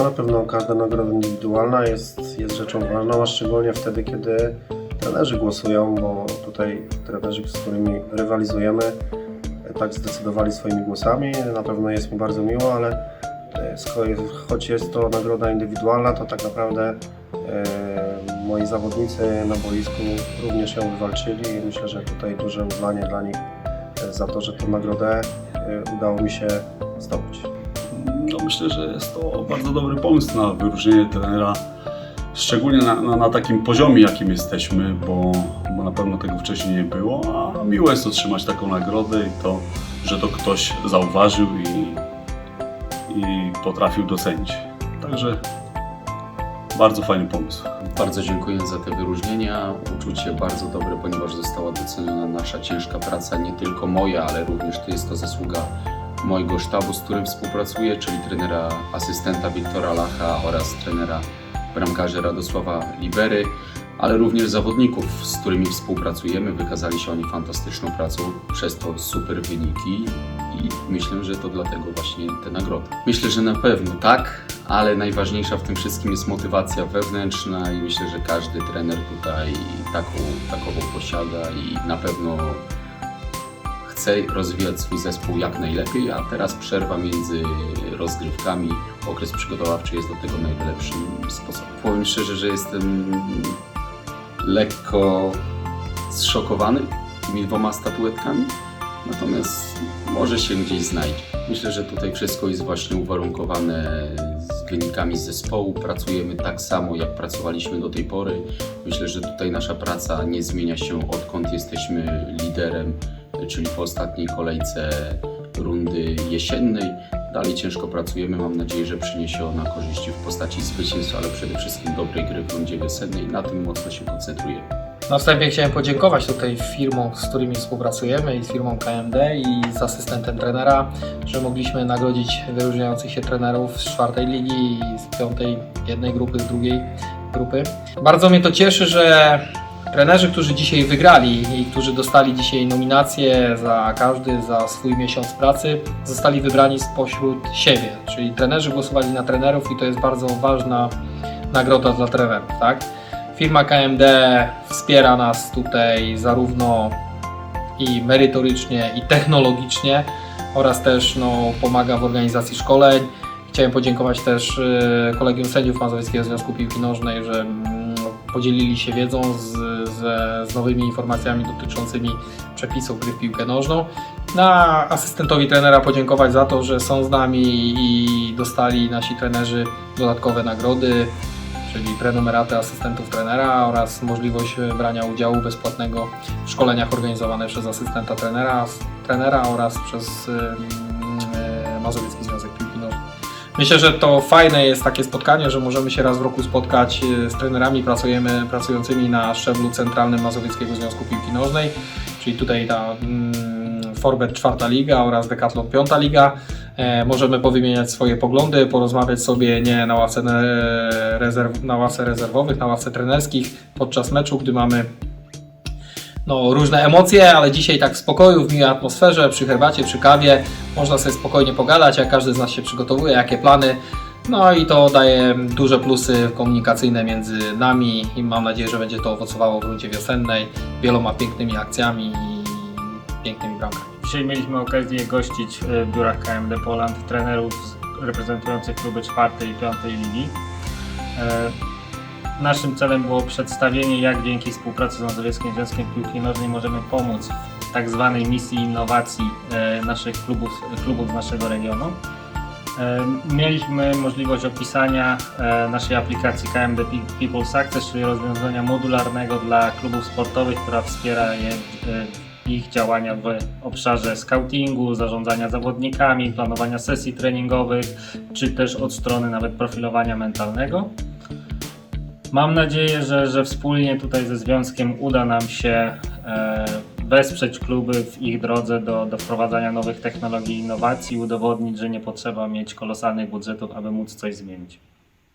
No na pewno każda nagroda indywidualna jest, jest rzeczą ważną, a szczególnie wtedy, kiedy trenerzy głosują, bo tutaj trenerzy, z którymi rywalizujemy, tak zdecydowali swoimi głosami. Na pewno jest mi bardzo miło, ale e, choć jest to nagroda indywidualna, to tak naprawdę e, moi zawodnicy na boisku również ją wywalczyli i myślę, że tutaj duże uznanie dla nich e, za to, że tę nagrodę udało mi się zdobyć. No myślę, że jest to bardzo dobry pomysł na wyróżnienie trenera, szczególnie na, na, na takim poziomie, jakim jesteśmy, bo, bo na pewno tego wcześniej nie było, a miło jest otrzymać taką nagrodę i to, że to ktoś zauważył i, i potrafił docenić. Także bardzo fajny pomysł. Bardzo dziękuję za te wyróżnienia. Uczucie bardzo dobre, ponieważ została doceniona nasza ciężka praca, nie tylko moja, ale również to jest to zasługa mojego sztabu, z którym współpracuję, czyli trenera asystenta Wiktora Lacha oraz trenera bramkarza Radosława Libery, ale również zawodników, z którymi współpracujemy. Wykazali się oni fantastyczną pracą, przez to super wyniki i myślę, że to dlatego właśnie te nagrody. Myślę, że na pewno tak, ale najważniejsza w tym wszystkim jest motywacja wewnętrzna i myślę, że każdy trener tutaj taką, takową posiada i na pewno chce rozwijać swój zespół jak najlepiej, a teraz przerwa między rozgrywkami, okres przygotowawczy jest do tego najlepszym sposobem. Powiem szczerze, że jestem lekko zszokowany tymi dwoma statuetkami, natomiast może się gdzieś znajdzie. Myślę, że tutaj wszystko jest właśnie uwarunkowane z wynikami zespołu. Pracujemy tak samo, jak pracowaliśmy do tej pory. Myślę, że tutaj nasza praca nie zmienia się odkąd jesteśmy liderem, czyli po ostatniej kolejce rundy jesiennej. Dalej ciężko pracujemy. Mam nadzieję, że przyniesie ona korzyści w postaci zwycięstw, ale przede wszystkim dobrej gry w rundzie wiosennej. Na tym mocno się koncentrujemy. Na wstępie chciałem podziękować tutaj firmom, z którymi współpracujemy i z firmą KMD i z asystentem trenera, że mogliśmy nagrodzić wyróżniających się trenerów z czwartej ligi i z piątej jednej grupy, z drugiej grupy. Bardzo mnie to cieszy, że trenerzy, którzy dzisiaj wygrali i którzy dostali dzisiaj nominacje za każdy za swój miesiąc pracy, zostali wybrani spośród siebie, czyli trenerzy głosowali na trenerów i to jest bardzo ważna nagroda dla trenerów, tak? Firma KMD wspiera nas tutaj zarówno i merytorycznie, i technologicznie oraz też no, pomaga w organizacji szkoleń. Chciałem podziękować też y, Kolegium Sędziów Mazowieckiego Związku Piłki Nożnej, że podzielili się wiedzą z, z, z nowymi informacjami dotyczącymi przepisów gry w piłkę nożną. Na asystentowi trenera podziękować za to, że są z nami i dostali nasi trenerzy dodatkowe nagrody czyli prenumeraty asystentów trenera oraz możliwość brania udziału bezpłatnego w szkoleniach organizowanych przez asystenta trenera, trenera oraz przez e, Mazowiecki Związek. Myślę, że to fajne jest takie spotkanie, że możemy się raz w roku spotkać e, z trenerami pracujemy, pracującymi na szczeblu centralnym Mazowieckiego Związku Piłki Nożnej, czyli tutaj ta mm, Forbet czwarta liga oraz Decathlon piąta liga. E, możemy powymieniać swoje poglądy, porozmawiać sobie nie na ławce, e, rezerw, na ławce rezerwowych, na ławce trenerskich podczas meczu, gdy mamy no, różne emocje, ale dzisiaj tak w spokoju, w miłej atmosferze, przy herbacie, przy kawie, można sobie spokojnie pogadać, jak każdy z nas się przygotowuje, jakie plany. No i to daje duże plusy komunikacyjne między nami i mam nadzieję, że będzie to owocowało w rundzie wiosennej wieloma pięknymi akcjami i pięknymi bramkami. Dzisiaj mieliśmy okazję gościć e, w biurach KMD Poland trenerów reprezentujących kluby czwartej i piątej ligi. Naszym celem było przedstawienie, jak dzięki współpracy z Mazowieckim Związkiem Piłki Nożnej możemy pomóc w tak zwanej misji innowacji e, naszych klubów, klubów z naszego regionu. E, Mieliśmy możliwość opisania e, naszej aplikacji KMD Pe- People Success, czyli rozwiązania modularnego dla klubów sportowych, która wspiera je ich działania w obszarze scoutingu, zarządzania zawodnikami, planowania sesji treningowych, czy też od strony nawet profilowania mentalnego. Mam nadzieję, że, że wspólnie tutaj ze związkiem uda nam się e, wesprzeć kluby w ich drodze do, do wprowadzania nowych technologii i innowacji, udowodnić, że nie potrzeba mieć kolosalnych budżetów, aby móc coś zmienić.